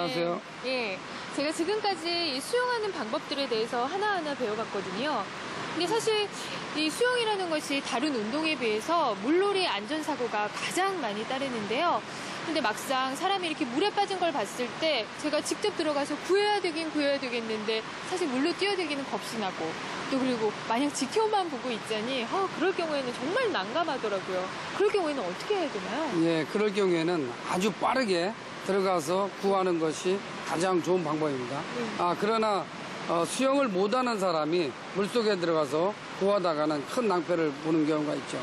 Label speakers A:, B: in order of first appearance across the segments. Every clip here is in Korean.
A: 안녕하세요.
B: 예, 제가 지금까지 이 수영하는 방법들에 대해서 하나하나 배워봤거든요. 근데 사실 이 수영이라는 것이 다른 운동에 비해서 물놀이 안전사고가 가장 많이 따르는데요. 근데 막상 사람이 이렇게 물에 빠진 걸 봤을 때 제가 직접 들어가서 구해야 되긴 구해야 되겠는데 사실 물로 뛰어들기는 겁이 나고 또 그리고 만약 지켜만 보고 있자니 아, 그럴 경우에는 정말 난감하더라고요. 그럴 경우에는 어떻게 해야 되나요?
A: 예, 그럴 경우에는 아주 빠르게 들어가서 구하는 것이 가장 좋은 방법입니다. 아, 그러나 어, 수영을 못하는 사람이 물속에 들어가서 구하다가는 큰 낭패를 보는 경우가 있죠.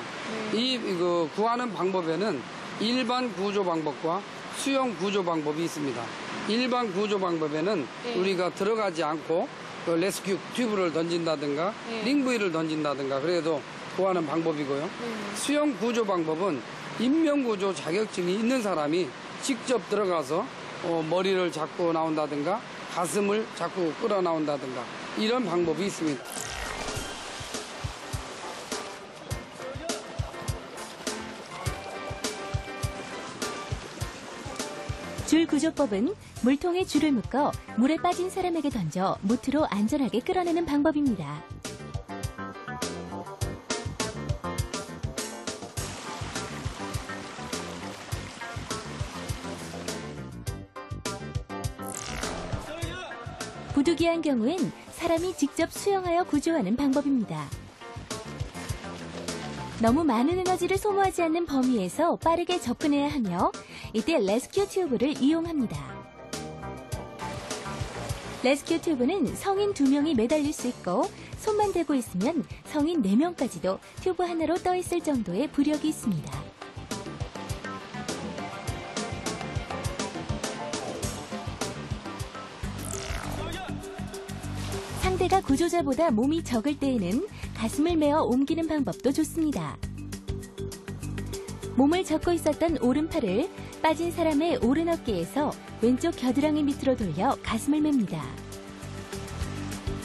A: 이 이거 구하는 방법에는 일반 구조 방법과 수영 구조 방법이 있습니다. 일반 구조 방법에는
B: 네.
A: 우리가 들어가지 않고 그 레스큐 튜브를 던진다든가
B: 네.
A: 링부이를 던진다든가 그래도 구하는 방법이고요.
B: 네.
A: 수영 구조 방법은 인명 구조 자격증이 있는 사람이 직접 들어가서 어, 머리를 잡고 나온다든가 가슴을 잡고 끌어 나온다든가 이런 방법이 있습니다.
C: 줄 구조법은 물통에 줄을 묶어 물에 빠진 사람에게 던져 무트로 안전하게 끌어내는 방법입니다. 부득이한 경우엔 사람이 직접 수영하여 구조하는 방법입니다. 너무 많은 에너지를 소모하지 않는 범위에서 빠르게 접근해야 하며 이때 레스큐 튜브를 이용합니다. 레스큐 튜브는 성인 2명이 매달릴 수 있고 손만 대고 있으면 성인 4명까지도 튜브 하나로 떠 있을 정도의 부력이 있습니다. 상대가 구조자보다 몸이 적을 때에는 가슴을 메어 옮기는 방법도 좋습니다. 몸을 잡고 있었던 오른팔을 빠진 사람의 오른 어깨에서 왼쪽 겨드랑이 밑으로 돌려 가슴을 맵니다.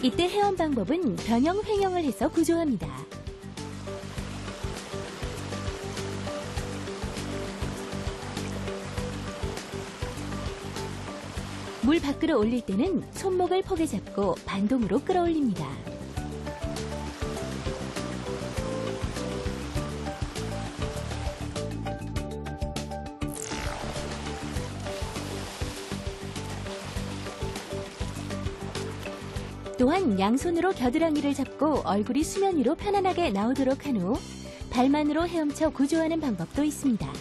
C: 이때 회원 방법은 변형 횡형을 해서 구조합니다. 물 밖으로 올릴 때는 손목을 포개 잡고 반동으로 끌어올립니다. 또한 양손으로 겨드랑이를 잡고 얼굴이 수면 위로 편안하게 나오도록 한 후 발만으로 헤엄쳐 구조하는 방법도 있습니다.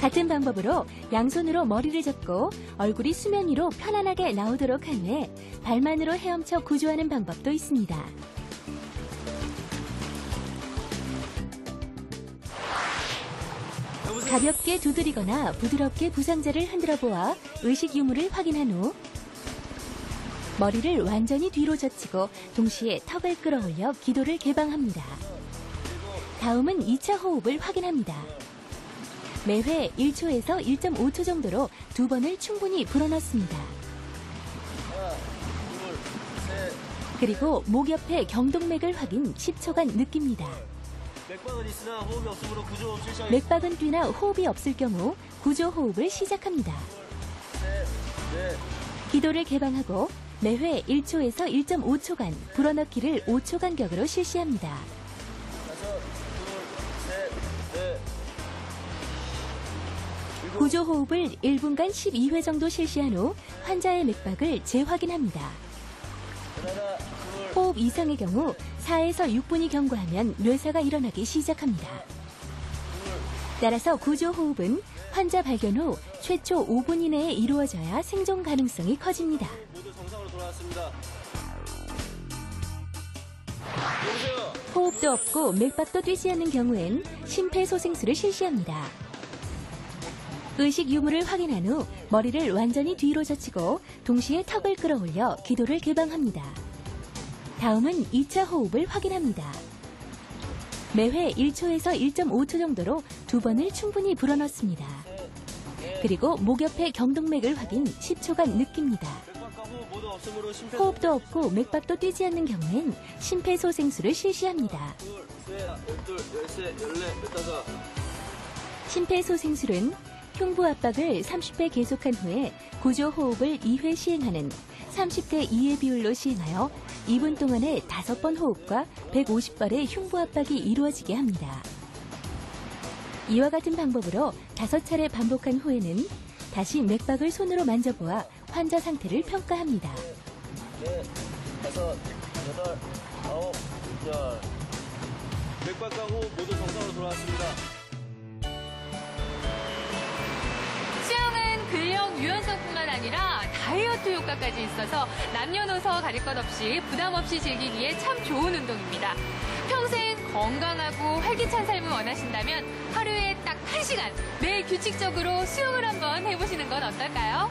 C: 같은 방법으로 양손으로 머리를 잡고 얼굴이 수면 위로 편안하게 나오도록 한 후에 발만으로 헤엄쳐 구조하는 방법도 있습니다. 가볍게 두드리거나 부드럽게 부상자를 흔들어 보아 의식 유무를 확인한 후 머리를 완전히 뒤로 젖히고 동시에 턱을 끌어올려 기도를 개방합니다. 다음은 2차 호흡을 확인합니다. 매회 1초에서 1.5초 정도로 두 번을 충분히 불어넣습니다. 그리고 목 옆에 경동맥을 확인 10초간 느낍니다.
D: 맥박은 있으나 호흡이 없으므로 구조 실시하겠습니다.
C: 맥박은 뛰나 호흡이 없을 경우 구조 호흡을 시작합니다.
D: 네.
C: 기도를 개방하고 매회 1초에서 1.5초간 불어넣기를 5초 간격으로 실시합니다.
D: 다섯, 둘, 셋, 넷.
C: 구조 호흡을 1분간 12회 정도 실시한 후 환자의 맥박을 재확인합니다.
D: 하나, 둘,
C: 호흡 이상의 경우 4에서 6분이 경과하면 뇌사가 일어나기 시작합니다. 따라서 구조 호흡은 환자 발견 후 최초 5분 이내에 이루어져야 생존 가능성이 커집니다. 호흡도 없고 맥박도 뛰지 않는 경우엔 심폐소생술을 실시합니다. 의식 유무를 확인한 후 머리를 완전히 뒤로 젖히고 동시에 턱을 끌어올려 기도를 개방합니다. 다음은 2차 호흡을 확인합니다. 매회 1초에서 1.5초 정도로 두 번을 충분히 불어넣습니다. 그리고 목 옆에 경동맥을 확인 10초간 느낍니다. 호흡도 없고 맥박도 뛰지 않는 경우엔 심폐소생술을 실시합니다. 심폐소생술은 흉부 압박을 30배 계속한 후에 구조 호흡을 2회 시행하는 30대 2의 비율로 시행하여 2분 동안에 5번 호흡과 150발의 흉부 압박이 이루어지게 합니다. 이와 같은 방법으로 5차례 반복한 후에는 다시 맥박을 손으로 만져보아 환자 상태를 평가합니다.
D: 네, 다섯, 여덟, 아홉, 열. 맥박 가고 모두 정상으로 돌아왔습니다.
B: 다이어트 효과까지 있어서 남녀노소 가릴 것 없이 부담 없이 즐기기에 참 좋은 운동입니다. 평생 건강하고 활기찬 삶을 원하신다면 하루에 딱 한시간 매일 규칙적으로 수영을 한번 해보시는 건 어떨까요?